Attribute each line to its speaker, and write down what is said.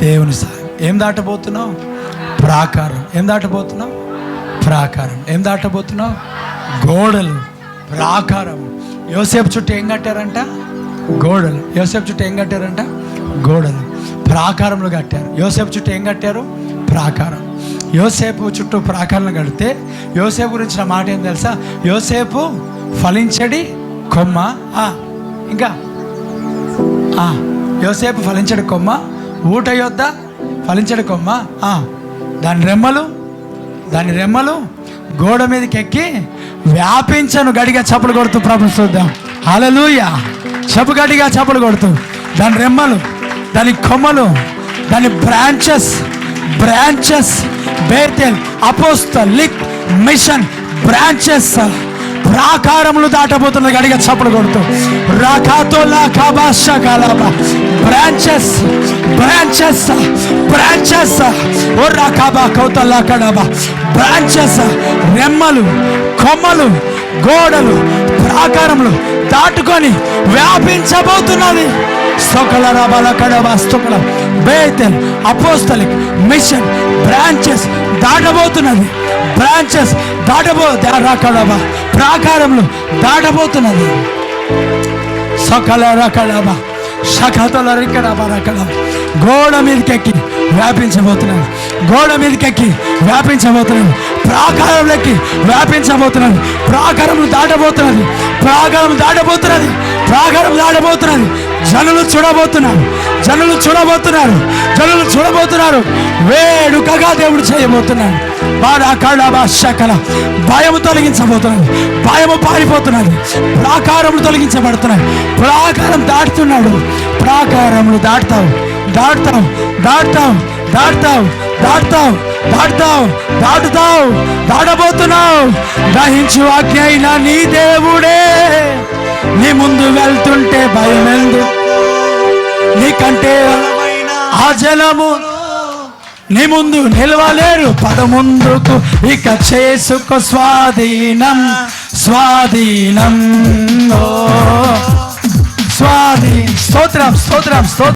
Speaker 1: దేవుని సాయం ఏం దాటబోతున్నావు? ప్రాకారం. ఏం దాటబోతున్నావు? ప్రాకారం. ఏం దాటబోతున్నావు? గోడలు. ప్రాకారం. యోసేపు చుట్టూ ఏం కట్టారంట? గోడలు. యోసేపు చుట్టూ ఏం కట్టారంట? గోడలు. ప్రాకారంలో కట్టారు. యోసేపు చుట్టూ ఏం కట్టారు? ప్రాకారం. యోసేపు చుట్టూ ప్రాకారం కడితే యోసేపు గురించిన మాట ఏం తెలుసా? యోసేపు ఫలించడి కొమ్మ. ఇంకా. యోసేపు ఫలించడి కొమ్మ. ఊట యొద్ద ఫలించడి కొమ్మ. దాని రెమ్మలు దాని రెమ్మలు గోడ మీదకి ఎక్కి వ్యాపించను గడిగా చప్పలు కొడుతూ ప్రభు చూద్దాం. అలలుయ చెప్పు గడిగా చప్పలు కొడుతూ. దాని రెమ్మలు దాని కొమ్మలు దాని branches branches Bethel apostolic mission branches. ప్రాకారములు దాటబోతున్న గడిగా చప్పుడు కొడుతూ. రాకాతో లాకాబాష కాలాబా. బ్రాంచెస్ బ్రాంచెస్ బ్రాంచెస్ ఓ రాకాబా కౌతల్లా కడాబా బ్రాంచెస్ రెమ్మలు కొమ్మలు గోడలు ప్రాకారములు దాటుకొని వ్యాపించబోతున్నది సొకల రబల కడబ స్తొకల బేతెల్ అపోస్తలిక్ మిషన్ బ్రాంచెస్ దాటబోతున్నది. బ్రాంచెస్ దాటబో రాకడబ ప్రాకారములు దాటబోతున్నది. సకల రకడవ సకతల రికడవ రకడబ గోడ మీదకెక్కి వ్యాపించబోతున్నాడు గోడ మీదకెక్కి వ్యాపించబోతున్నాడు ప్రాకారంలోకి వ్యాపించబోతున్నది. ప్రాకారములు దాటబోతున్నది. ప్రాకారం దాటబోతున్నది. ప్రాకారం దాటబోతున్నది. జనులు చూడబోతున్నారు. జనులు చూడబోతున్నారు. జనులు చూడబోతున్నారు. వేడుకగా దేవుడు చేయబోతున్నాడు. బాగా కళ శకల. భయము తొలగించబోతున్నాడు భయము పారిపోతున్నాడు ప్రాకారములు తొలగించబడుతున్నాడు ప్రాకారం దాటుతున్నాడు. ప్రాకారములు దాటుతావు. దాటుతావు. దాటుతావు. దాటుతావు. దాటుతాం దాటుతాం దాటుతాం దాటబోతున్నావు. గ్రహించు ఆజ్ఞ అయినా నీ దేవుడే. నీ ముందు వెళ్తుంటే భయం ఎందు నీకంటే ఆ జనము నీ ముందు నిలవలేరు. పదముందుకు ఇక చేసుకో స్వాధీనం స్వాధీనం. స్వాధీనం స్తోత్రం స్తోత్రం స్తోత్రం.